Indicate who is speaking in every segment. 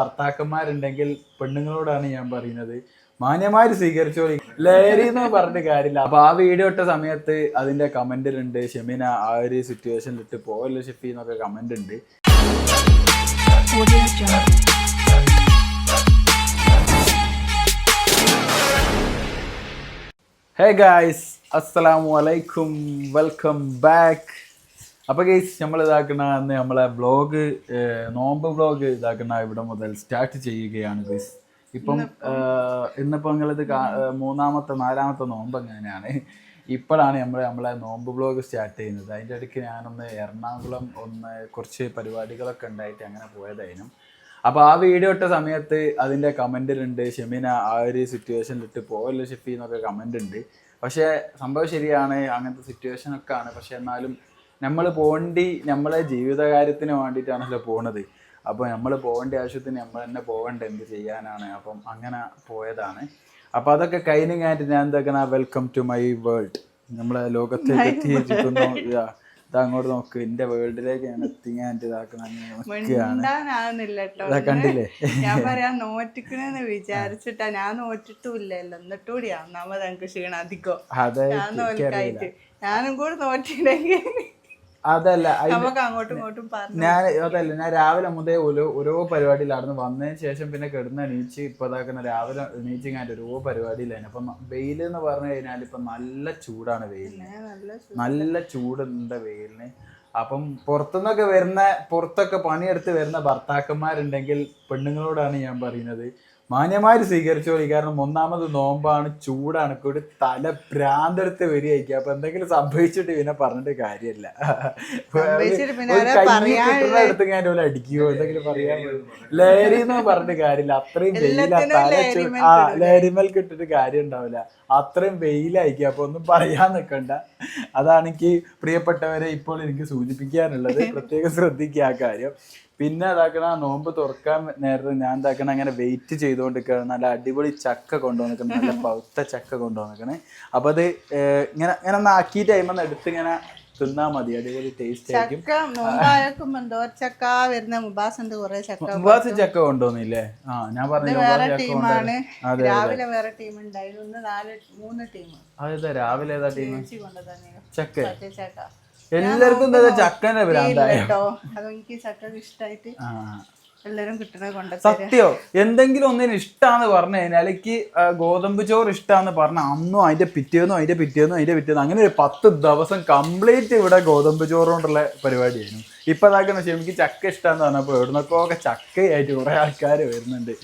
Speaker 1: ഭർത്താക്കന്മാരുണ്ടെങ്കിൽ പെണ്ണുങ്ങളോടാണ് ഞാൻ പറയുന്നത്. മാന്യമാര് സ്വീകരിച്ചോളി ലഹരി എന്ന് പറഞ്ഞിട്ട് കാര്യമില്ല. അപ്പൊ ആ വീഡിയോ ഇട്ട സമയത്ത് അതിന്റെ കമന്റിലുണ്ട് ഷെമിന ആ ഒരു സിറ്റുവേഷനിൽ ഇട്ട് പോവല്ലോ ഷെഫി എന്നൊക്കെ കമന്റ് ഉണ്ട്. ഹേ ഗായ്സ് അസ്സലാമു അലൈക്കും വെൽക്കം ബാക്ക് അപ്പോൾ ഗൈസ് നമ്മൾ ഇതാക്കുന്ന അന്ന് നമ്മളെ വ്ളോഗ് നോമ്പ് വ്ളോഗ് ഇതാക്കുന്ന ഇവിടെ മുതൽ സ്റ്റാർട്ട് ചെയ്യുകയാണ് ഗൈസ് ഇപ്പം ഇന്നിപ്പോൾ നിങ്ങളിത് മൂന്നാമത്തെ നാലാമത്തെ നോമ്പ് അങ്ങനെയാണ് ഇപ്പോഴാണ് നമ്മൾ നമ്മളെ നോമ്പ് വ്ളോഗ് സ്റ്റാർട്ട് ചെയ്യുന്നത്. അതിന്റെ ഇടയ്ക്ക് ഞാനൊന്ന് എറണാകുളം ഒന്ന് കുറച്ച് പരിപാടികളൊക്കെ ഉണ്ടായിട്ട് അങ്ങനെ പോയതായിരുന്നു. അപ്പോൾ ആ വീഡിയോ ഇട്ട സമയത്ത് അതിന്റെ കമന്റിലുണ്ട് ഷെമിന ആ ഒരു സിറ്റുവേഷനിലിട്ട് പോകല്ലോ പോവല്ലോ ഷെഫി എന്നൊക്കെ കമന്റ് ഉണ്ട് പക്ഷേ സംഭവം ശരിയാണ് അങ്ങനത്തെ സിറ്റുവേഷൻ ഒക്കെ ആണ് പക്ഷേ എന്നാലും നമ്മൾ പോകേണ്ടി നമ്മളെ ജീവിതകാര്യത്തിന് വേണ്ടിയിട്ടാണല്ലോ പോണത്. അപ്പോൾ നമ്മൾ പോകേണ്ട ആവശ്യത്തിന് നമ്മൾ തന്നെ പോകേണ്ട എന്ത് ചെയ്യാനാണ്. അപ്പം അങ്ങനെ പോയതാണ്. അപ്പോൾ അതൊക്കെ കഴിഞ്ഞ് കഴിഞ്ഞിട്ട് ഞാൻ എന്താക്കണ വെൽക്കം ടു മൈ വേൾഡ് നമ്മളെ ലോകത്തേക്ക് എത്തിയിരിക്കുന്നു. അങ്ങോട്ട് നോക്ക്. എന്റെ വേൾഡിലേക്ക് ഞാൻ എത്തി ഇതാക്കണം അങ്ങനെ നിൽക്കുകയാണ്.
Speaker 2: മിണ്ടാനാവുന്നില്ല കേട്ടോ
Speaker 1: ഇതാ കണ്ടില്ലേ?
Speaker 2: ഞാൻ പറയാ നോറ്റിക്കണെന്ന് വിചാരിച്ചിട്ടാ. ഞാൻ നോറ്റിട്ടുമില്ലല്ലോ. എന്നിട്ടും കൂടിയാ ഒന്നാമത് എനിക്ക് ക്ഷീണം അധികം
Speaker 1: അതെ
Speaker 2: ഞാൻ നോൽക്കായിട്ട്. ഞാനും കൂടെ നോറ്റിയില്ലെങ്കിൽ
Speaker 1: അതല്ല ഞാൻ അതല്ല ഞാൻ രാവിലെ മുതൽ ഓരോ ഓരോ പരിപാടിയിലായിരുന്നു. വന്നതിന് ശേഷം പിന്നെ കിടന്ന് എണീച്ച് ഇപ്പൊ ഇതാക്കുന്ന രാവിലെ എണീച്ച് ഞാൻ ഓരോ പരിപാടിയിലായിരുന്നു. അപ്പൊ വെയിൽ എന്ന് പറഞ്ഞു കഴിഞ്ഞാൽ ഇപ്പൊ നല്ല ചൂടാണ് വെയിലിന്.
Speaker 2: നല്ല
Speaker 1: ചൂടുണ്ട് വെയിലിന്. അപ്പം പുറത്തുനിന്നൊക്കെ വരുന്ന പുറത്തൊക്കെ പണിയെടുത്ത് വരുന്ന ഭർത്താക്കന്മാരുണ്ടെങ്കിൽ പെണ്ണുങ്ങളോടാണ് ഞാൻ പറയുന്നത്. മാന്യമാര് സ്വീകരിച്ചോളി. കാരണം ഒന്നാമത് നോമ്പാണ് ചൂടാണ്. കൂടി തല ഭ്രാന്തെടുത്ത് വരികയായിരിക്കും അപ്പൊ എന്തെങ്കിലും സംഭവിച്ചിട്ട് പിന്നെ പറഞ്ഞിട്ട് കാര്യമില്ല. ഒരു എടുത്ത് ഞാൻ പോലെ അടിക്കുകയോ എന്തെങ്കിലും പറയാൻ ലഹരി എന്ന് പറഞ്ഞിട്ട് കാര്യമില്ല. അത്രയും വെയില തല ആ ലഹരിമൽ കിട്ടിട്ട് കാര്യം ഉണ്ടാവില്ല. അത്രയും വെയിലായിരിക്കും അപ്പൊ ഒന്നും പറയാൻ നിൽക്കണ്ട. അതാണ് എനിക്ക് പ്രിയപ്പെട്ടവരെ ഇപ്പോൾ എനിക്ക് സൂചിപ്പിക്കാനുള്ളത്. പ്രത്യേകം ശ്രദ്ധിക്കുക ആ കാര്യം. പിന്നെ അതാക്കണ നോമ്പ് തുറക്കാൻ നേരത്തെ ഞാൻ എന്താക്കണ അങ്ങനെ വെയിറ്റ് ചെയ്തുകൊണ്ടിരിക്കുകയാണ് നല്ല അടിപൊളി ചക്ക കൊണ്ടുവന്നിക്കണം നല്ല പൗത്ത ചക്ക കൊണ്ടുവന്നിക്കണേ അപ്പൊ അത് ഇങ്ങനെ ഇങ്ങനെ ഒന്ന് ആക്കിയിട്ട് കഴിയുമ്പോൾ എടുത്ത് ഇങ്ങനെ തിന്നാ മതി. അടിപൊളി ടേസ്റ്റ് ആയിരിക്കും.
Speaker 2: ചക്ക നോമ്പായക്കും എന്തോ ചക്ക വരുന്ന മുബാസിന്റെ കുറെ ചക്ക
Speaker 1: മുബാസ് ചക്ക കൊണ്ടുവന്നില്ലേ? ആ ഞാൻ പറഞ്ഞു
Speaker 2: വേറെ ടീമാണ്
Speaker 1: അതെ
Speaker 2: രാവിലെ വേറെ ടീം ഉണ്ടായിരുന്നു. നാല് മൂന്ന് ടീം
Speaker 1: അതെ രാവിലെ ഏതാ ടീം ചക്ക.
Speaker 2: ചക്ക
Speaker 1: എല്ലാവർക്കും ചക്കന്റെ
Speaker 2: കേട്ടോ അത് എനിക്ക് ചക്ക
Speaker 1: ഇഷ്ടമായിട്ട്
Speaker 2: എല്ലാരും കിട്ടണത് കൊണ്ട്
Speaker 1: സത്യോ? എന്തെങ്കിലും ഒന്നിന് ഇഷ്ടാന്ന് പറഞ്ഞു കഴിഞ്ഞാൽ എനിക്ക് ഗോതമ്പ് ചോറ് ഇഷ്ടാന്ന് പറഞ്ഞ അന്നും അതിന്റെ പിറ്റേന്നും അതിന്റെ പിറ്റേന്നും അതിന്റെ പിറ്റേന്നും അങ്ങനെ ഒരു പത്ത് ദിവസം കംപ്ലീറ്റ് ഇവിടെ ഗോതമ്പ് ചോറ് കൊണ്ടുള്ള പരിപാടിയായിരുന്നു. ഇപ്പൊ ഇതാക്കണ എനിക്ക് ചക്ക ഇഷ്ടാന്ന് പറഞ്ഞപ്പോ എവിടുന്നൊക്കെ ഒക്കെ ചക്കയായിട്ട് കുറെ ആൾക്കാർ വരുന്നുണ്ട്.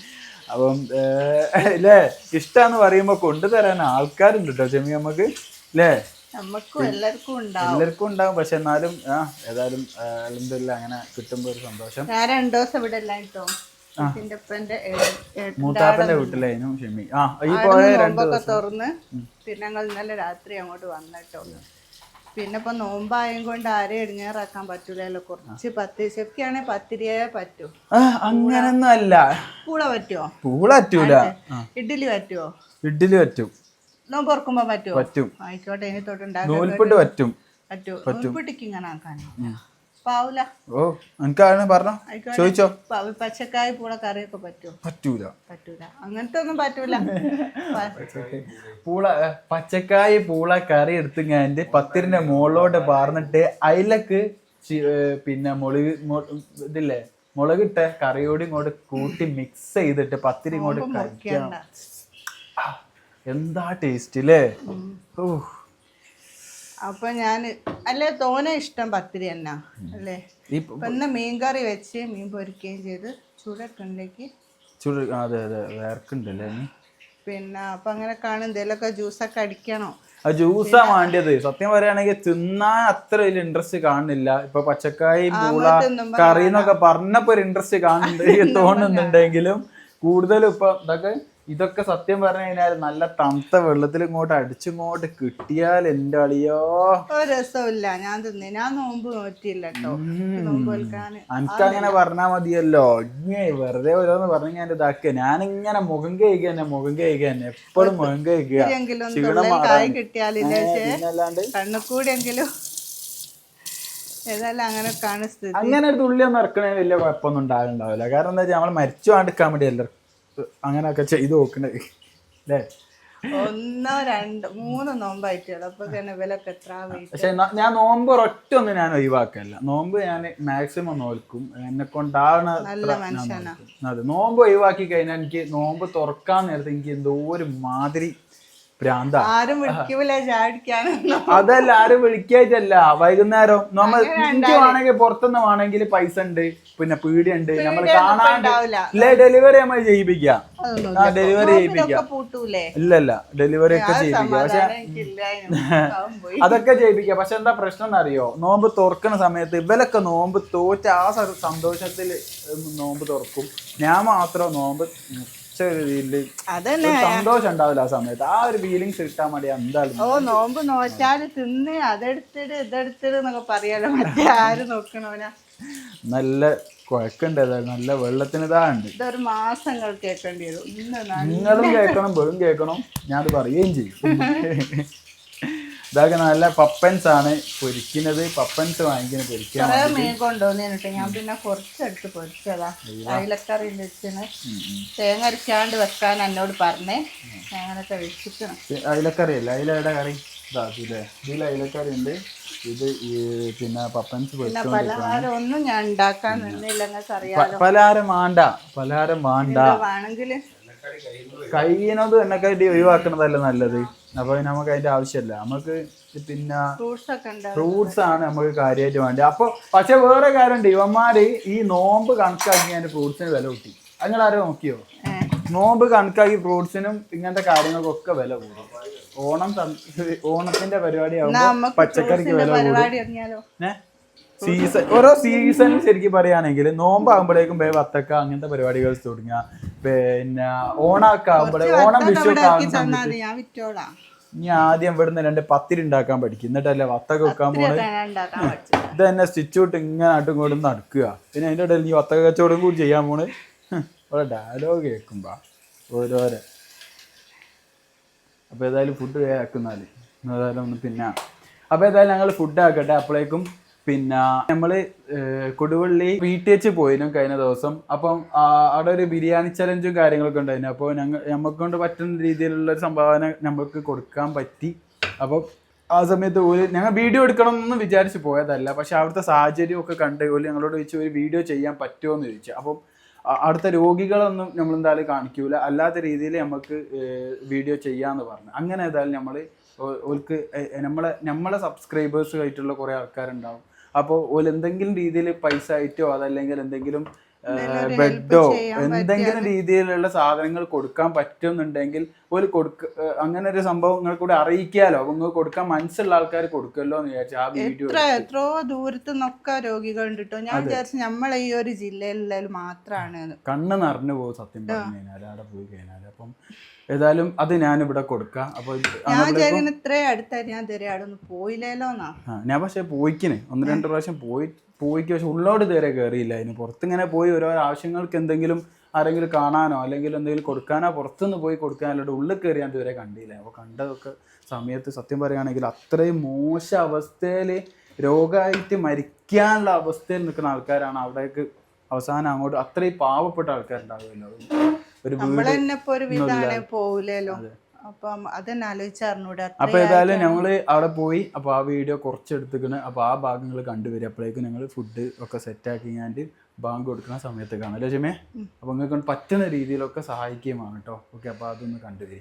Speaker 1: അപ്പം ഏർ, ഇല്ലേ ഇഷ്ടാന്ന് പറയുമ്പോ കൊണ്ടുതരാൻ ആൾക്കാരുണ്ട് കേട്ടോ ചെമ്മി നമുക്ക് അല്ലേ
Speaker 2: എല്ലാവർക്കും ഉണ്ടാവും.
Speaker 1: പക്ഷെ എന്നാലും ആ ഏതായാലും അലഹമില്ല അങ്ങനെ കിട്ടുമ്പോ ഒരു സന്തോഷം.
Speaker 2: ഞാൻ രണ്ടു ദിവസം ഇവിടെ ഉപ്പന്റെ
Speaker 1: മൂത്താപ്പന്റെ വീട്ടിലായിരുന്നു ഷെമി. ആ ഈ പോയ രണ്ടു
Speaker 2: തുറന്ന് പിന്നെ ഞങ്ങൾ ഇന്നലെ രാത്രി അങ്ങോട്ട് വന്നിട്ടോ പിന്നെ ഇപ്പൊ നോമ്പായും കൊണ്ട് ആരെയും ഇടിഞ്ഞേറാക്കാൻ പറ്റൂലല്ലോ. കുറച്ച് പത്ത് ശക്തിയാണെ പത്തിരിയേ പറ്റൂ.
Speaker 1: അങ്ങനൊന്നും അല്ല.
Speaker 2: പൂള പറ്റുമോ
Speaker 1: പൂള പറ്റൂല.
Speaker 2: ഇഡ്ഡലി പറ്റുമോ
Speaker 1: ഇഡ്ഡലി പറ്റും.
Speaker 2: നോമ്പ് തുറക്കുമ്പോ പറ്റുമോ
Speaker 1: പറ്റും.
Speaker 2: ആയിക്കോട്ടെ ഇനി തൊട്ടുണ്ടാകും
Speaker 1: നൂൽപ്പുട്ട് പറ്റും.
Speaker 2: പറ്റുമോ നൂൽപ്പിട്ടിക്ക് ഇങ്ങനെ ആക്കാനോ? പാവൂല.
Speaker 1: ഓ എനിക്കാണ് പറഞ്ഞോ?
Speaker 2: ആയിക്കോട്ടെ.
Speaker 1: ചോദിച്ചോ.
Speaker 2: പ- പച്ചക്കായ പൂള കറിയൊക്കെ പറ്റുമോ
Speaker 1: പറ്റൂല.
Speaker 2: പറ്റൂല. അങ്ങനത്തെ ഒന്നും പറ്റൂല പ-
Speaker 1: പൂള ഏ, പച്ചക്കായ് പൂള കറി എടുത്ത് ഞാൻ പത്തിരിന്റെ മുകളിലോട്ട് പാർന്നിട്ട് അയിലക്ക് ചി- ഏ, പിന്നെ മുളക് മൊ- ഇതില്ലേ മുളകിട്ട കറിയോട് ഇങ്ങോട്ട് കൂട്ടി മിക്സ് ചെയ്തിട്ട് പത്തിരി ഇങ്ങോട്ട് കഴിക്കണം
Speaker 2: മുറിക്കണ്ട.
Speaker 1: എന്താ ടേസ്റ്റ് അല്ലേ
Speaker 2: അപ്പൊ ഞാൻ അല്ലേ തോനെ ഇഷ്ടം പത്തിരി തന്നെ അല്ലേ? ഇന്ന് മീൻ കറി വെച്ച് മീൻ പൊരിക്കുകയും ചെയ്ത് ചൂടൊക്കെ
Speaker 1: ചൂട് അതെ അതെ വേർക്കുണ്ടല്ലേ
Speaker 2: പിന്നെ അപ്പൊ അങ്ങനെ കാണും എന്തെങ്കിലുമൊക്കെ ജ്യൂസൊക്കെ അടിക്കണോ?
Speaker 1: ആ ജ്യൂസാ വേണ്ടിയത്. സത്യം പറയുകയാണെങ്കിൽ തിന്നാൻ അത്ര വലിയ ഇൻട്രസ്റ്റ് കാണുന്നില്ല. ഇപ്പൊ പച്ചക്കായി പൂള കറി എന്നൊക്കെ പറഞ്ഞപ്പോ ഒരു ഇൻട്രസ്റ്റ് കാണുന്നുണ്ട് തോന്നുന്നുണ്ടെങ്കിലും കൂടുതലും ഇപ്പൊ ഇതൊക്കെ ഇതൊക്കെ സത്യം പറഞ്ഞു കഴിഞ്ഞാൽ നല്ല തണുത്ത വെള്ളത്തിൽ ഇങ്ങോട്ട് അടിച്ചിങ്ങോട്ട് കിട്ടിയാൽ എന്റെ അളിയോ.
Speaker 2: രസമില്ല ഞാൻ തിന്നേ. ഞാൻ നോമ്പ് നോറ്റില്ല കേട്ടോ.
Speaker 1: എനിക്ക് അങ്ങനെ പറഞ്ഞാ മതിയല്ലോ. ഇങ്ങനെ വെറുതെ ഓരോന്ന് പറഞ്ഞു ഞാൻ ഇതാക്കുക ഞാനിങ്ങനെ മുഖം കഴിക്കുക തന്നെ മുഖം കഴിക്കുക തന്നെ എപ്പോഴും മുഖം കഴിക്കുക
Speaker 2: കണ്ണുകൂടെങ്കിലും
Speaker 1: അങ്ങനെ ഒരു തുള്ളി ഒന്നും ഇറക്കണേ വലിയ കുഴപ്പമൊന്നും ഉണ്ടാകുന്നുണ്ടാവില്ല കാരണം എന്താ വെച്ചാൽ നമ്മൾ മരിച്ചു കാണ്ടിക്കാൻ വേണ്ടി എല്ലാവർക്കും അങ്ങനെയൊക്കെ ചെയ്ത് നോക്കണേ. അല്ലേ
Speaker 2: ഒന്നോ രണ്ടോ മൂന്നോ നോമ്പായിട്ടുള്ളൂ അപ്പൊ തന്നെ എത്ര
Speaker 1: പക്ഷെ ഞാൻ നോമ്പ് ഒരൊറ്റ ഒന്നും ഞാൻ ഒഴിവാക്കല്ല നോമ്പ് ഞാൻ മാക്സിമം നോൽക്കും. എന്നെ
Speaker 2: കൊണ്ടാണ്
Speaker 1: അതെ നോമ്പ് ഒഴിവാക്കി കഴിഞ്ഞാൽ എനിക്ക് നോമ്പ് തുറക്കാൻ നേരത്തെ എനിക്ക് എന്തോ ഒരു മാതിരി ഭ്രാന്ത.
Speaker 2: ആരും വിളിക്കൂല
Speaker 1: അതല്ല ആരും വിളിക്കായിട്ടല്ല. വൈകുന്നേരം നമ്മൾ എനിക്ക് വേണമെങ്കിൽ പുറത്തുനിന്ന് വേണമെങ്കിൽ പൈസ ഉണ്ട് പിന്നെ പീടിയുണ്ട്. നമ്മൾ കാണാണ്ട്
Speaker 2: ഉണ്ടാവില്ല.
Speaker 1: ഡെലിവറി നമ്മൾ ചെയ്യിപ്പിക്കാം. ഡെലിവറി ചെയ്യിപ്പിക്കാം. ഇല്ലല്ല ഡെലിവറി ഒക്കെ ചെയ്യിപ്പിക്കാം. പക്ഷെ അതൊക്കെ ചെയ്യിപ്പിക്കാം. പക്ഷെ എന്താ പ്രശ്നം എന്നറിയോ? നോമ്പ് തുറക്കുന്ന സമയത്ത് ഇവലൊക്കെ നോമ്പ് തോറ്റ ആ സന്തോഷത്തിൽ നോമ്പ് തുറക്കും. ഞാൻ മാത്രം നോമ്പ് ഉച്ച ഒരു രീതിയിൽ
Speaker 2: അതന്നെ
Speaker 1: സന്തോഷം ഉണ്ടാവില്ല ആ സമയത്ത്. ആ ഒരു ഫീലിങ്സ് കിട്ടാൻ വേണ്ടി എന്തായാലും.
Speaker 2: ഓ നോമ്പ് നോറ്റാൽ തിന്ന് അതെടുത്തിട് ഇതെടുത്തിട്ട് എന്നൊക്കെ പറയാലോ മറ്റേ ആര് നോക്കണവനാ?
Speaker 1: നല്ല കുഴക്കണ്ട് ഏതായാലും. നല്ല വെള്ളത്തിന് ഇതാണ്ട്
Speaker 2: ഇതൊരു മാസങ്ങൾ കേൾക്കേണ്ടി വരും. ഇന്ന്
Speaker 1: നിങ്ങളും കേൾക്കണം വെറും കേൾക്കണം. ഞാനത് പറയുകയും ചെയ്യും. ഇതൊക്കെ നല്ല പപ്പൻസ് ആണ്. പൊരിക്കുന്നത് പപ്പൻസ് വാങ്ങിക്കുന്നത് പൊരിക്കാൻ
Speaker 2: മീൻ കൊണ്ടുവന്നിട്ട് ഞാൻ പിന്നെ കുറച്ചെടുത്ത് പൊരിച്ചതാ. അയിലക്കറി വെച്ചിന്. തേങ്ങ അരച്ചാണ്ട് വെക്കാൻ എന്നോട് പറഞ്ഞേ അങ്ങനൊക്കെ വെച്ചിക്കണം.
Speaker 1: അയിലക്കറി അല്ല? അയിലയുടെ കറി? ഇതാ ഇതിലെ ഇതിൽ അയിലക്കറി ഉണ്ട്. ഇത് പിന്നെ പപ്പൻസ്
Speaker 2: പലഹാരം ഒന്നും ഞാൻ ഉണ്ടാക്കാൻ നിന്നില്ല.
Speaker 1: പലഹാരം വേണ്ട. പലഹാരം വേണ്ട.
Speaker 2: വേണമെങ്കിൽ
Speaker 1: കഴിയുന്നത് എണ്ണക്കടി ഒഴിവാക്കണതല്ല നല്ലത്? അപ്പൊ നമുക്ക് അതിന്റെ ആവശ്യമില്ല. നമുക്ക് പിന്നെ
Speaker 2: ഫ്രൂട്ട്സ്
Speaker 1: ആണ് നമുക്ക് കാര്യമായിട്ട് വേണ്ടത്. അപ്പൊ പക്ഷെ വേറെ കാര്യമുണ്ട്. ഇവന്മാര് ഈ നോമ്പ് കണക്കാക്കി അതിന്റെ ഫ്രൂട്ട്സിന് വില കൂട്ടി. അങ്ങനെ ആരോ നോക്കിയോ? നോമ്പ് കണക്കാക്കി ഫ്രൂട്ട്സിനും ഇങ്ങനത്തെ കാര്യങ്ങൾക്കൊക്കെ വില കൂടും. ഓണം ഓണത്തിന്റെ പരിപാടി
Speaker 2: എന്നാ
Speaker 1: പച്ചക്കറിക്ക് വില കൂടും. സീസൺ ഓരോ സീസൺ ശരിക്കും പറയുകയാണെങ്കിൽ നോമ്പാകുമ്പോഴേക്കും ബേ വത്തക്ക അങ്ങനത്തെ പരിപാടികൾ തുടങ്ങുക. പിന്നെ ഓണമൊക്കെ ആകുമ്പോഴേ ഓണം വിഷു ഒക്കെ ആകുന്ന സമയത്ത് ഇനി ആദ്യം ഇവിടുന്ന് രണ്ട് പത്തിൽ ഉണ്ടാക്കാൻ പഠിക്കും. എന്നിട്ടല്ലേ വത്തക്ക വെക്കാൻ പോണേ?
Speaker 2: ഇതൊക്കെ ഞാൻ ഉണ്ടാക്കാൻ
Speaker 1: ഇത് തന്നെ സ്റ്റിച്ച് വിട്ട് ഇങ്ങനെ ആട്ടും ഇങ്ങോട്ടും നടക്കുക. പിന്നെ അതിന്റെ ഇടയിൽ നീ വത്തക കച്ചവടം കൂടി ചെയ്യാൻ പോണ്. ഇവിടെ ഡയലോഗ് കേൾക്കുമ്പോ ഓരോരോ. അപ്പോൾ ഏതായാലും ഫുഡ് ആക്കുന്നാൽ. ഏതായാലും ഒന്ന് പിന്നെ അപ്പോൾ ഏതായാലും ഞങ്ങൾ ഫുഡ് ആക്കട്ടെ. അപ്പോഴേക്കും പിന്നെ നമ്മൾ കൊടുവള്ളി പി ടി എച്ച് പോയിരുന്നു കഴിഞ്ഞ ദിവസം. അപ്പം അവിടെ ഒരു ബിരിയാണി ചലഞ്ചും കാര്യങ്ങളൊക്കെ ഉണ്ടായിരുന്നു. അപ്പോൾ ഞങ്ങൾ നമുക്ക് കൊണ്ട് പറ്റുന്ന രീതിയിലുള്ള ഒരു സംഭാവന നമുക്ക് കൊടുക്കാൻ പറ്റി. അപ്പോൾ ആ സമയത്ത് ഒരു ഞങ്ങൾ വീഡിയോ എടുക്കണം എന്ന് വിചാരിച്ച് പോയതല്ല. പക്ഷെ അവിടുത്തെ സാഹചര്യം ഒക്കെ കണ്ട് ഒരു ഞങ്ങളോട് ചോദിച്ചു ഒരു വീഡിയോ ചെയ്യാൻ പറ്റുമോ? എന്ന് ചോദിച്ചു. അപ്പം അവിടുത്തെ രോഗികളൊന്നും നമ്മൾ എന്തായാലും കാണിക്കൂല. അല്ലാത്ത രീതിയിൽ നമുക്ക് വീഡിയോ ചെയ്യാന്ന് പറഞ്ഞു. അങ്ങനെ ഏതായാലും നമ്മൾ ഓൽക്ക് നമ്മളെ നമ്മളെ സബ്സ്ക്രൈബേഴ്സ് ആയിട്ടുള്ള കുറേ ആൾക്കാരുണ്ടാവും. അപ്പോൾ എന്തെങ്കിലും രീതിയിൽ പൈസ ആയിട്ടോ അതല്ലെങ്കിൽ എന്തെങ്കിലും ബെഡോ എന്തെങ്കിലും രീതിയിലുള്ള സാധനങ്ങൾ കൊടുക്കാൻ പറ്റുന്നുണ്ടെങ്കിൽ ഒരു കൊടുക്ക അങ്ങനെ ഒരു സംഭവം നിങ്ങൾ കൂടെ അറിയിക്കാലോ. നിങ്ങൾക്ക് കൊടുക്കാൻ മനസ്സുള്ള ആൾക്കാർ കൊടുക്കല്ലോ എന്ന് വിചാരിച്ചു ആ വീഡിയോ
Speaker 2: എത്രയോ ദൂരത്ത് നിന്നൊക്കെ രോഗികൾ ഉണ്ട് കേട്ടോ ഞാൻ വിചാരിച്ചു നമ്മളെ ഈ ഒരു ജില്ലയിലുള്ള മാത്രമാണ്
Speaker 1: കണ്ണ് നിറഞ്ഞു പോകും സത്യം പറഞ്ഞു കഴിഞ്ഞാൽ അവിടെ പോയി കഴിഞ്ഞാൽ അപ്പം ഏതായാലും അത് ഞാൻ ഇവിടെ കൊടുക്കാം. അപ്പൊ
Speaker 2: ഞാൻ ഇത്രയും അടുത്തായിട്ട് ഞാൻ ഇതുവരെ അവിടെ ഒന്ന് പോയില്ലല്ലോ
Speaker 1: ഞാൻ പക്ഷെ പോയിക്കിന്. ഒന്ന് രണ്ട് പ്രാവശ്യം പോയി പോയിക്ക് പക്ഷെ ഉള്ളോട് ഇതുവരെ കയറിയില്ല അതിന് പുറത്തിങ്ങനെ പോയി ഓരോ ആവശ്യങ്ങൾക്ക് എന്തെങ്കിലും ആരെങ്കിലും കാണാനോ അല്ലെങ്കിൽ എന്തെങ്കിലും കൊടുക്കാനോ പുറത്തുനിന്ന് പോയി കൊടുക്കാനല്ലാണ്ട് ഉള്ളിൽ കയറി ഞാൻ ഇതുവരെ കണ്ടില്ല. അപ്പോൾ കണ്ടതൊക്കെ സമയത്ത് സത്യം പറയുകയാണെങ്കിൽ അത്രയും മോശ അവസ്ഥയിൽ രോഗമായിട്ട് മരിക്കാനുള്ള അവസ്ഥയിൽ നിൽക്കുന്ന ആൾക്കാരാണ് അവിടേക്ക് അവസാനം അങ്ങോട്ട് അത്രയും പാവപ്പെട്ട ആൾക്കാരുണ്ടാവുമല്ലോ. ഒരു വീട്
Speaker 2: പോവില്ലല്ലോ. അപ്പം അതന്നെ ആലോചിച്ചറിഞ്ഞൂടെ
Speaker 1: അപ്പൊ ഏതായാലും ഞങ്ങൾ അവിടെ പോയി അപ്പൊ ആ വീഡിയോ കുറച്ച് എടുത്തിക്കണ് അപ്പൊ ആ ഭാഗങ്ങൾ കണ്ടുവരും. അപ്പോഴേക്കും ഞങ്ങൾ ഫുഡ് ഒക്കെ സെറ്റ് ആക്കി ഞാൻ ബാങ്ക് കൊടുക്കുന്ന സമയത്ത് കാണാം. അല്ലേ ക്ഷമേ അപ്പൊ നിങ്ങൾക്ക് പറ്റുന്ന രീതിയിലൊക്കെ സഹായിക്കുകയുമാണ് കേട്ടോ. ഓക്കെ അപ്പൊ അതൊന്ന് കണ്ടുവരി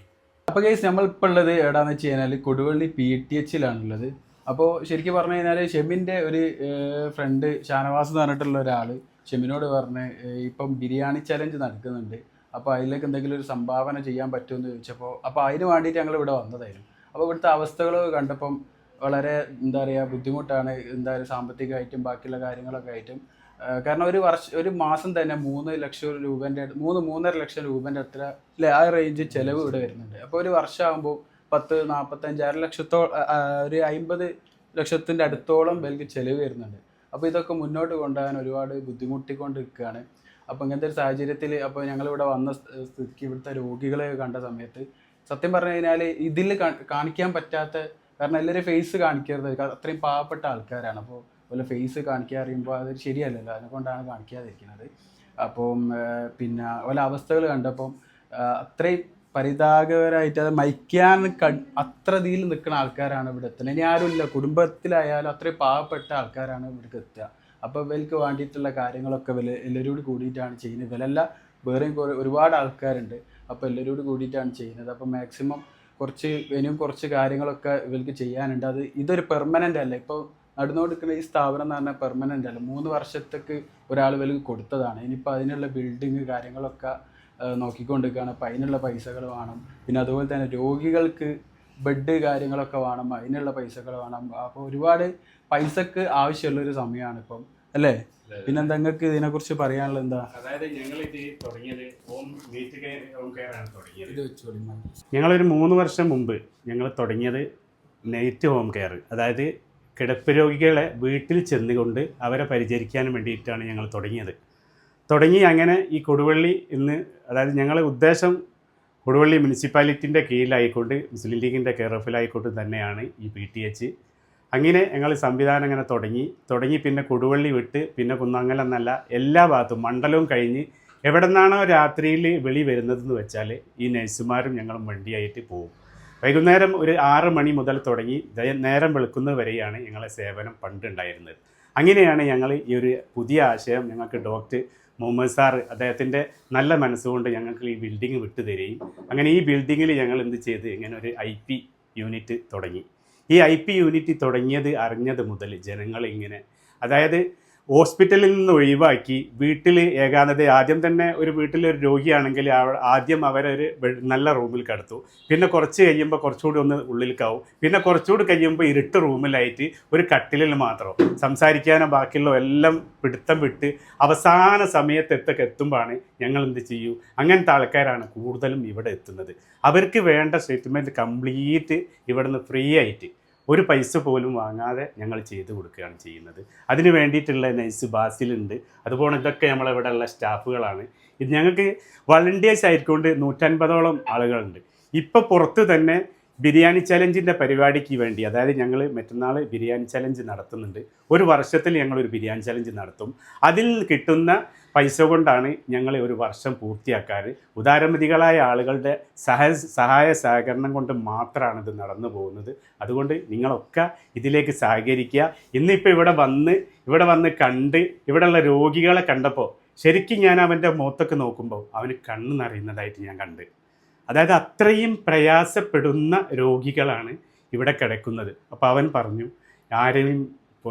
Speaker 1: അപ്പൊ കേസ് നമ്മളിപ്പോൾ ഉള്ളത് എവിടാന്ന് വെച്ച് കഴിഞ്ഞാൽ കൊടുവള്ളി പി ടി എച്ചിലാണുള്ളത്. അപ്പോൾ ശരിക്കും പറഞ്ഞു കഴിഞ്ഞാൽ ഷെമിന്റെ ഒരു ഫ്രണ്ട് ഷാനവാസ് എന്ന് പറഞ്ഞിട്ടുള്ള ഒരാൾ ഷെമിനോട് പറഞ്ഞ് ഇപ്പം ബിരിയാണി ചലഞ്ച് നടക്കുന്നുണ്ട്. അപ്പോൾ അതിലേക്ക് എന്തെങ്കിലും ഒരു സംഭാവന ചെയ്യാൻ പറ്റുമെന്ന് ചോദിച്ചപ്പോൾ അപ്പോൾ അതിന് വേണ്ടിയിട്ട് ഞങ്ങൾ ഇവിടെ വന്നതായിരുന്നു. അപ്പോൾ ഇവിടുത്തെ അവസ്ഥകൾ കണ്ടപ്പം വളരെ എന്താ പറയുക ബുദ്ധിമുട്ടാണ്. എന്താ പറയുക സാമ്പത്തികമായിട്ടും ബാക്കിയുള്ള കാര്യങ്ങളൊക്കെ ആയിട്ടും. കാരണം ഒരു വർഷം ഒരു മാസം തന്നെ മൂന്ന് ലക്ഷം രൂപേന്റെ മൂന്ന് മൂന്നര ലക്ഷം രൂപേന്റെ അത്ര അല്ലെ ആ റേഞ്ച് ചിലവ് ഇവിടെ വരുന്നുണ്ട്. അപ്പോൾ ഒരു വർഷമാകുമ്പോൾ പത്ത് നാൽപ്പത്തഞ്ചാറ് ലക്ഷത്തോ ഒരു അമ്പത് ലക്ഷത്തിന്റെ അടുത്തോളം ബൽക്ക് ചിലവ് വരുന്നുണ്ട്. അപ്പോൾ ഇതൊക്കെ മുന്നോട്ട് കൊണ്ടുപോകാൻ ഒരുപാട് ബുദ്ധിമുട്ടിക്കൊണ്ട് നിൽക്കുകയാണ് അപ്പോൾ ഇങ്ങനത്തെ ഒരു സാഹചര്യത്തിൽ അപ്പോൾ ഞങ്ങളിവിടെ വന്ന സ്ഥിതിക്ക് ഇവിടുത്തെ രോഗികളെ കണ്ട സമയത്ത് സത്യം പറഞ്ഞു കഴിഞ്ഞാൽ ഇതിൽ കാണിക്കാൻ പറ്റാത്ത കാരണം എല്ലാവരും ഫേസ് കാണിക്കരുത്. അത്രയും പാവപ്പെട്ട ആൾക്കാരാണ്. അപ്പോൾ അതുപോലെ ഫേസ് കാണിക്കാൻ അറിയുമ്പോൾ അത് ശരിയല്ലല്ലോ. അതിനെക്കൊണ്ടാണ് കാണിക്കാതിരിക്കുന്നത്. അപ്പം പിന്നെ അതുപോലെ അവസ്ഥകൾ കണ്ടപ്പം അത്രയും പരിതാപകരമായിട്ട് അത് മരിക്കാൻ ക അത്ര ഇതിൽ നിൽക്കുന്ന ആൾക്കാരാണ് ഇവിടെ എത്തുന്നത്. ഇനി ആരുമില്ല. കുടുംബത്തിലായാലും അത്രയും പാവപ്പെട്ട ആൾക്കാരാണ് ഇവിടേക്ക് എത്തുക. അപ്പോൾ ഇവർക്ക് വേണ്ടിയിട്ടുള്ള കാര്യങ്ങളൊക്കെ വില എല്ലാവരും കൂടി കൂടിയിട്ടാണ് ചെയ്യുന്നത്. ഇവരല്ല വേറെയും ഒരുപാട് ആൾക്കാരുണ്ട്. അപ്പോൾ എല്ലാവരും കൂടി കൂടിയിട്ടാണ് ചെയ്യുന്നത്. അപ്പോൾ മാക്സിമം കുറച്ച് ഇനിയും കുറച്ച് കാര്യങ്ങളൊക്കെ ഇവർക്ക് ചെയ്യാനുണ്ട്. അത് ഇതൊരു പെർമനന്റ് അല്ല. ഇപ്പോൾ നടന്നുകൊടുക്കുന്ന ഈ സ്ഥാപനം എന്ന് പറഞ്ഞാൽ പെർമനന്റ് അല്ല. മൂന്ന് വർഷത്തേക്ക് ഒരാൾ ഇവർക്ക് കൊടുത്തതാണ്. ഇനിയിപ്പോൾ അതിനുള്ള ബിൽഡിങ് കാര്യങ്ങളൊക്കെ നോക്കിക്കൊണ്ടിരിക്കുകയാണ്. അപ്പോൾ അതിനുള്ള പൈസകൾ വേണം. പിന്നെ അതുപോലെ തന്നെ രോഗികൾക്ക് ബെഡ് കാര്യങ്ങളൊക്കെ വേണം. അതിനുള്ള പൈസകൾ വേണം. അപ്പോൾ ഒരുപാട് പൈസക്ക് ആവശ്യമുള്ളൊരു സമയമാണ് ഇപ്പം. അല്ലേ? പിന്നെന്താ നിങ്ങൾക്ക് ഇതിനെക്കുറിച്ച് പറയാനുള്ളത് എന്താ?
Speaker 3: അതായത് ഞങ്ങൾ ഇത് തുടങ്ങിയത് home meet care home care ആണ് തുടങ്ങിയത്. ഞങ്ങളൊരു മൂന്ന് വർഷം മുമ്പ് ഞങ്ങൾ തുടങ്ങിയത് നൈറ്റ് ഹോം കെയർ അതായത് കിടപ്പ് രോഗികളെ വീട്ടിൽ ചെന്നുകൊണ്ട് അവരെ പരിചരിക്കാൻ വേണ്ടിയിട്ടാണ് ഞങ്ങൾ തുടങ്ങിയത്. തുടങ്ങി അങ്ങനെ ഈ കൊടുവള്ളി ഇന്ന് അതായത് ഞങ്ങളെ ഉദ്ദേശം കൊടുവള്ളി മുനിസിപ്പാലിറ്റിന്റെ കീഴിലായിക്കൊണ്ട് മുസ്ലിം ലീഗിന്റെ കെയർ ഓഫിലായിക്കൊണ്ട് തന്നെയാണ് ഈ പി ടി എച്ച് അങ്ങനെ ഞങ്ങൾ സംവിധാനം അങ്ങനെ തുടങ്ങി. തുടങ്ങി പിന്നെ കൊടുവള്ളി വിട്ട് പിന്നെ കുന്നങ്ങൽ എന്നല്ല എല്ലാ ഭാഗത്തും മണ്ഡലവും കഴിഞ്ഞ് എവിടെ നിന്നാണോ രാത്രിയിൽ വെളി വരുന്നതെന്ന് വെച്ചാൽ ഈ നഴ്സുമാരും ഞങ്ങളും വണ്ടിയായിട്ട് പോകും. വൈകുന്നേരം ഒരു ആറ് മണി മുതൽ തുടങ്ങി നേരം വെളുക്കുന്നത് വരെയാണ് ഞങ്ങളെ സേവനം പണ്ടുണ്ടായിരുന്നത്. അങ്ങനെയാണ് ഞങ്ങൾ ഈ ഒരു പുതിയ ആശയം ഞങ്ങൾക്ക് ഡോക്ടർ മുഹമ്മദ് സാർ അദ്ദേഹത്തിന്റെ നല്ല മനസ്സുകൊണ്ട് ഞങ്ങൾക്ക് ഈ ബിൽഡിംഗ് വിട്ടു തരികയും അങ്ങനെ ഈ ബിൽഡിങ്ങിൽ ഞങ്ങൾ എന്ത് ചെയ്ത് ഇങ്ങനെ ഒരു ഐ യൂണിറ്റ് തുടങ്ങി. ഈ ഐ പി യൂണിറ്റ് തുടങ്ങിയത് അറിഞ്ഞത് മുതൽ ജനങ്ങൾ ഇങ്ങനെ അതായത് ഹോസ്പിറ്റലിൽ നിന്ന് ഒഴിവാക്കി വീട്ടിൽ ഏകാന്തത ആദ്യം തന്നെ ഒരു വീട്ടിൽ ഒരു രോഗിയാണെങ്കിൽ ആദ്യം അവരൊരു ഒരു നല്ല റൂമിൽ കിടത്തു. പിന്നെ കുറച്ച് കഴിയുമ്പോൾ കുറച്ചുകൂടി ഒന്ന് ഉള്ളിൽ കാവും പിന്നെ കുറച്ചുകൂടി കഴിയുമ്പോൾ ഇരുട്ട് റൂമിലായിട്ട് ഒരു കട്ടിലിൽ മാത്രം സംസാരിക്കാനോ ബാക്കിയുള്ള എല്ലാം പിടുത്തം വിട്ട് അവസാന സമയത്തെത്തൊക്കെ എത്തുമ്പോഴാണ് ഞങ്ങൾ എന്ത് ചെയ്യൂ. അങ്ങനത്തെ ആൾക്കാരാണ് കൂടുതലും ഇവിടെ എത്തുന്നത്. അവർക്ക് വേണ്ട ട്രീറ്റ്മെന്റ് കംപ്ലീറ്റ് ഇവിടുന്ന് ഫ്രീ ആയിട്ട് ഒരു പൈസ പോലും വാങ്ങാതെ ഞങ്ങൾ ചെയ്തു കൊടുക്കുകയാണ് ചെയ്യുന്നത്. അതിന് വേണ്ടിയിട്ടുള്ള നൈസ് ബാസിലുണ്ട്. അതുപോലെ ഇതൊക്കെ നമ്മളിവിടെ ഉള്ള സ്റ്റാഫുകളാണ്. ഇത് ഞങ്ങൾക്ക് വളണ്ടിയേഴ്സ് ആയിക്കൊണ്ട് നൂറ്റൻപതോളം ആളുകളുണ്ട്. ഇപ്പോൾ പുറത്ത് തന്നെ ബിരിയാണി ചലഞ്ചിന്റെ പരിപാടിക്ക് വേണ്ടി അതായത് ഞങ്ങൾ മറ്റന്നാൾ ബിരിയാണി ചലഞ്ച് നടത്തുന്നുണ്ട്. ഒരു വർഷത്തിൽ ഞങ്ങളൊരു ബിരിയാണി ചലഞ്ച് നടത്തും. അതിൽ കിട്ടുന്ന പൈസ കൊണ്ടാണ് ഞങ്ങൾ ഒരു വർഷം പൂർത്തിയാക്കാറ് ഉദാരമതികളായ ആളുകളുടെ സഹ സഹായ സഹകരണം കൊണ്ട് മാത്രമാണ് ഇത് നടന്നു പോകുന്നത്. അതുകൊണ്ട് നിങ്ങളൊക്കെ ഇതിലേക്ക് സഹകരിക്കുക. ഇന്നിപ്പോൾ ഇവിടെ വന്ന് ഇവിടെ വന്ന് കണ്ട് ഇവിടെയുള്ള രോഗികളെ കണ്ടപ്പോൾ ശരിക്കും ഞാൻ അവന്റെ മുഖത്തൊക്കെ നോക്കുമ്പോൾ അവന് കണ്ണ് നിറയുന്നതായിട്ട് ഞാൻ കണ്ട്. അതായത് അത്രയും പ്രയാസപ്പെടുന്ന രോഗികളാണ് ഇവിടെ കിടക്കുന്നത്. അപ്പോൾ അവൻ പറഞ്ഞു ആരെയും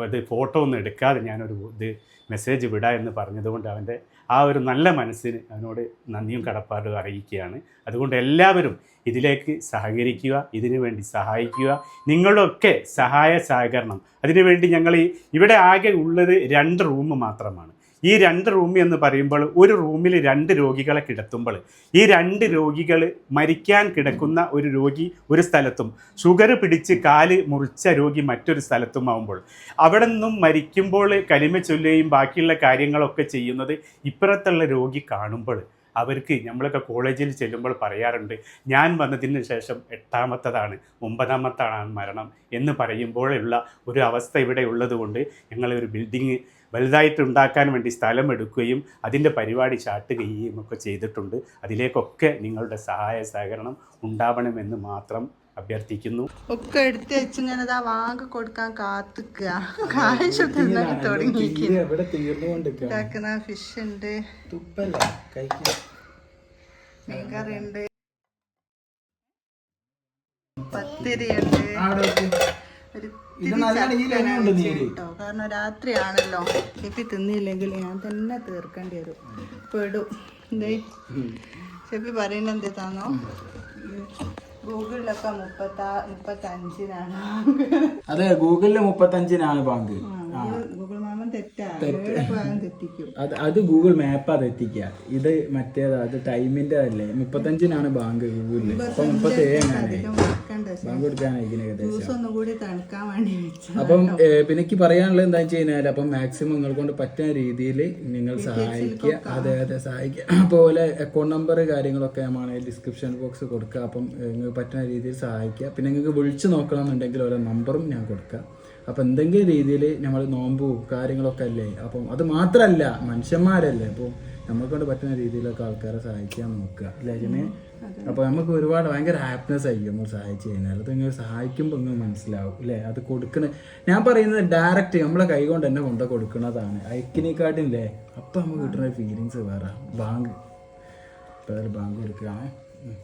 Speaker 3: ഇത് ഫോട്ടോ ഒന്നും എടുക്കാതെ ഞാനൊരു ഇത് മെസ്സേജ് വിടാ എന്ന് പറഞ്ഞതുകൊണ്ട് അവന്റെ ആ ഒരു നല്ല മനസ്സിന് അവനോട് നന്ദിയും കടപ്പാടും അറിയിക്കുകയാണ്. അതുകൊണ്ട് എല്ലാവരും ഇതിലേക്ക് സഹകരിക്കുക ഇതിനു വേണ്ടി സഹായിക്കുക. നിങ്ങളൊക്കെ സഹായ സഹകരണം. അതിനുവേണ്ടി ഞങ്ങൾ ഈ ഇവിടെ ആകെ ഉള്ളത് രണ്ട് റൂം മാത്രമാണ്. ഈ രണ്ട് റൂം എന്ന് പറയുമ്പോൾ ഒരു റൂമിൽ രണ്ട് രോഗികളെ കിടത്തുമ്പോൾ ഈ രണ്ട് രോഗികൾ മരിക്കാൻ കിടക്കുന്ന ഒരു രോഗി ഒരു സ്ഥലത്തും ഷുഗർ പിടിച്ച് കാൽ മുറിച്ച രോഗി മറ്റൊരു സ്ഥലത്തും ആവുമ്പോൾ അവിടെ നിന്നും മരിക്കുമ്പോൾ കലിമ ചൊല്ലുകയും ബാക്കിയുള്ള കാര്യങ്ങളൊക്കെ ചെയ്യുന്നത് ഇപ്പുറത്തുള്ള രോഗി കാണുമ്പോൾ അവർക്ക് നമ്മളൊക്കെ കോളേജിൽ ചെല്ലുമ്പോൾ പറയാറുണ്ട് ഞാൻ വന്നതിന് ശേഷം എട്ടാമത്തതാണ് ഒമ്പതാമത്താണ് മരണം എന്ന് പറയുമ്പോഴുള്ള ഒരു അവസ്ഥ ഇവിടെ ഉള്ളതുകൊണ്ട് ഞങ്ങളൊരു ബിൽഡിങ് വലുതായിട്ട് ഉണ്ടാക്കാൻ വേണ്ടി സ്ഥലം എടുക്കുകയും അതിന്റെ പരിപാടി ചാട്ടുകയും ഒക്കെ ചെയ്തിട്ടുണ്ട്. അതിലേക്കൊക്കെ നിങ്ങളുടെ സഹായ സഹകരണം ഉണ്ടാവണമെന്ന് മാത്രം അഭ്യർത്ഥിക്കുന്നു.
Speaker 2: ഒക്കെ എടുത്ത് വെച്ച് ഇങ്ങനെ ആ വാങ്ങി കൊടുക്കാൻ കാത്തിക്കുക കാഴ്ച തിന്നാൻ തുടങ്ങിയിരിക്കുന്നു.
Speaker 1: ഇവിടെ തീർന്നുകൊണ്ട്
Speaker 2: ഉണ്ടാക്കുന്ന ഫിഷ് ഉണ്ട്.
Speaker 1: തുപ്പല്ല? കഴിക്കാൻ
Speaker 2: മീൻകറി ഉണ്ട് പത്തിരി ഉണ്ട് കേട്ടോ. കാരണം രാത്രിയാണല്ലോ. ചെപ്പി തിന്നില്ലെങ്കിൽ ഞാൻ തന്നെ തീർക്കേണ്ടി വരും. പെടും. ചെപ്പി പറയുന്നത് എന്തിതാണോ ഗൂഗിളിലൊക്കെ മുപ്പത്താ മുപ്പത്തഞ്ചിനാണ്
Speaker 1: അതെ ഗൂഗിളിൽ മുപ്പത്തഞ്ചിനാണ് ബാങ്ക്.
Speaker 2: ഗൂഗിൾ മാമൻ തെറ്റാ. ഏഴ് തെറ്റിക്കും.
Speaker 1: അത് അത് ഗൂഗിൾ മാപ്പാ തെറ്റിക്കുക ഇത് മറ്റേതാ? അത് ടൈമിന്റെ അല്ലേ? മുപ്പത്തഞ്ചിനാണ് ബാങ്ക് ഗൂഗിളിൽ അപ്പൊ മുപ്പത്തി ഏഴാണ് ബാങ്ക് കൊടുക്കാനായിരിക്കും ഏകദേശം. അപ്പം പിന്നെ എനിക്ക് പറയാനുള്ളത് എന്താ വെച്ച് കഴിഞ്ഞാൽ അപ്പം മാക്സിമം നിങ്ങൾ കൊണ്ട് പറ്റുന്ന രീതിയിൽ നിങ്ങൾ സഹായിക്കുക. അതെ അതെ സഹായിക്കുക. അതുപോലെ അക്കൗണ്ട് നമ്പർ കാര്യങ്ങളൊക്കെ നമ്മൾ ഡിസ്ക്രിപ്ഷൻ ബോക്സ് കൊടുക്കുക. അപ്പം നിങ്ങൾക്ക് പറ്റുന്ന രീതിയിൽ സഹായിക്കുക. പിന്നെ നിങ്ങൾക്ക് വിളിച്ചു നോക്കണമെന്നുണ്ടെങ്കിൽ ഓരോ നമ്പറും ഞാൻ കൊടുക്കാം അപ്പം എന്തെങ്കിലും രീതിയിൽ നമ്മൾ നോമ്പും കാര്യങ്ങളൊക്കെ അല്ലേ? അപ്പം അത് മാത്രമല്ല മനുഷ്യന്മാരല്ലേ? അപ്പോൾ നമ്മളെക്കൊണ്ട് പറ്റുന്ന രീതിയിലൊക്കെ ആൾക്കാരെ സഹായിക്കാൻ നോക്കുക അല്ലേ ജമേ അപ്പോൾ നമുക്ക് ഒരുപാട് ഭയങ്കര ഹാപ്പിനെസ് ആയിരിക്കും നമ്മൾ സഹായിച്ചു കഴിഞ്ഞാൽ അത് ഇങ്ങനെ സഹായിക്കുമ്പോൾ ഇങ്ങനെ മനസ്സിലാവും അല്ലേ? അത് കൊടുക്കണ ഞാൻ പറയുന്നത് ഡയറക്റ്റ് നമ്മളെ കൈ കൊണ്ട് തന്നെ കൊണ്ട കൊടുക്കുന്നതാണ്. അയക്കിനെക്കാട്ടില്ലേ അപ്പം നമുക്ക് കിട്ടുന്ന ഫീലിങ്സ് വേറെ. ബാങ്ക് ഏതായാലും ബാങ്ക് കൊടുക്കുകയാണ് ഉം.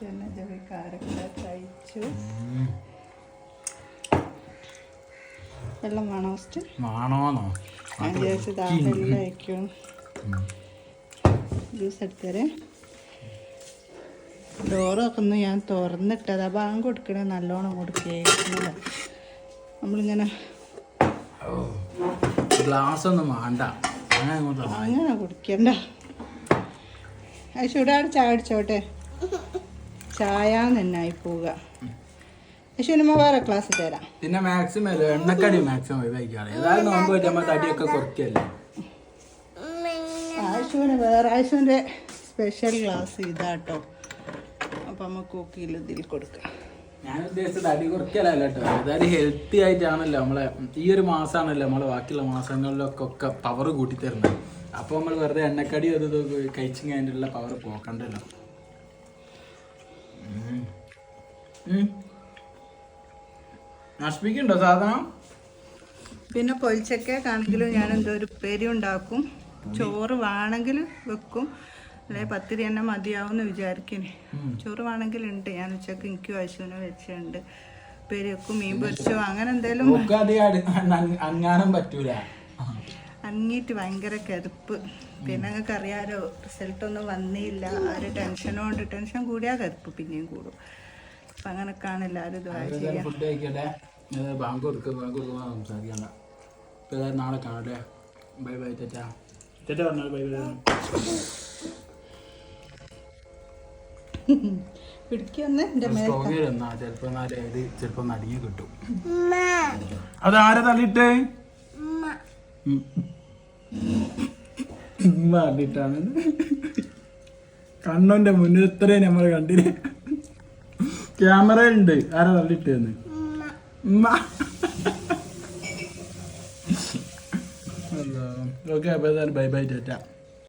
Speaker 2: പിന്നെ ജവിക്കാരൊക്കെ കഴിച്ചു. വെള്ളം വേണോ ഫസ്റ്റ് വേണോന്നോ അയക്കും ജ്യൂസ് എടുത്തരേ. ഡോറൊക്കെ ഒന്ന് ഞാൻ തുറന്നിട്ടത്. ആ ബാങ്ക് കൊടുക്കണേ നല്ലോണം കൊടുക്കേ നമ്മളിങ്ങനെ
Speaker 1: ഗ്ലാസ് ഒന്നും വേണ്ട. അങ്ങനെ
Speaker 2: കുടിക്കണ്ട. അത് ചൂടാട് ചായ അടിച്ചോട്ടെ ചായ നന്നായി പോവുക. വേറെ ക്ലാസ് തരാം.
Speaker 1: പിന്നെ മാക്സിമം എണ്ണക്കടി മാക്സിമം ഒഴിവാക്കിയാണ് ഏതായാലും നോമ്പ് വെച്ച് നമ്മൾ തടിയൊക്കെ കുറയ്ക്കല്ലേ?
Speaker 2: ആശുവിന് വേറെ ആശുവിന്റെ സ്പെഷ്യൽ ക്ലാസ് ഇതാട്ടോ. അപ്പം നമുക്ക് കുക്കിയിൽ ഇതിൽ കൊടുക്കാം.
Speaker 1: ഞാൻ ഉദ്ദേശിച്ചത് കുറയ്ക്കലല്ല കേട്ടോ. ഹെൽത്തി ആയിട്ടാണല്ലോ നമ്മളെ ഈ ഒരു മാസമാണല്ലോ നമ്മളെ ബാക്കിയുള്ള മാസങ്ങളിലൊക്കെ ഒക്കെ പവർ കൂട്ടി തരുന്നത് അപ്പോൾ നമ്മൾ വെറുതെ എണ്ണക്കടി അത് ഇത് കഴിച്ചു കഴിഞ്ഞിട്ടുള്ള പവർ പോക്കണ്ടല്ലോ. നശിപ്പിക്കണ്ടോ സാധനം
Speaker 2: പിന്നെ പൊരിച്ചക്കേക്കാണെങ്കിലും ഞാൻ എന്തോ ഒരു ഉപ്പേരി ഉണ്ടാക്കും ചോറ് വേണമെങ്കിൽ വെക്കും അല്ലെ പത്തിരി തന്നെ മതിയാവും എന്ന് വിചാരിക്കണേ ചോറ് വേണമെങ്കിൽ ഉണ്ട് ഞാൻ ഉച്ചയ്ക്ക് എനിക്ക് പശുവിനെ വെച്ചിട്ടുണ്ട് ഉപ്പേരി വെക്കും മീൻ പൊരിച്ചോ അങ്ങനെ
Speaker 1: എന്തേലും പറ്റൂല
Speaker 2: അങ്ങിയിട്ട് ഭയങ്കര കരുപ്പ് പിന്നെ നിങ്ങൾക്ക് അറിയാലോ റിസൾട്ട് ഒന്നും വന്നില്ല. ആ ഒരു ടെൻഷനോണ്ട് ടെൻഷൻ കൂടിയാ കരുപ്പ് പിന്നെയും കൂടും. അപ്പം അങ്ങനെയൊക്കെയാണ് എല്ലാവരും ഇത്
Speaker 1: കഴിക്കട്ടെ ഏതായാലും ബാങ്ക് കൊടുക്കുക ബാങ്ക് കൊടുക്കുമ്പോൾ സംസാരിക്കണ്ട. ഇപ്പം ഏതായാലും നാളെ കാണട്ടെ. ബൈ ബൈ തെറ്റാ തെറ്റ പറഞ്ഞാൽ ബൈ ബൈ.
Speaker 2: പിടിക്കൊന്ന്
Speaker 1: ചിലപ്പോ കിട്ടും. അതാരെ തള്ളിട്ട് കണ്ണോന്റെ മുന്നിൽ ഇത്രയും നമ്മൾ കണ്ടില്ല? ക്യാമറ ഉണ്ട് ആരാ തള്ളിട്ടെന്ന് ഓക്കെ അപ്പൊ ബൈ ബൈ ടാറ്റ.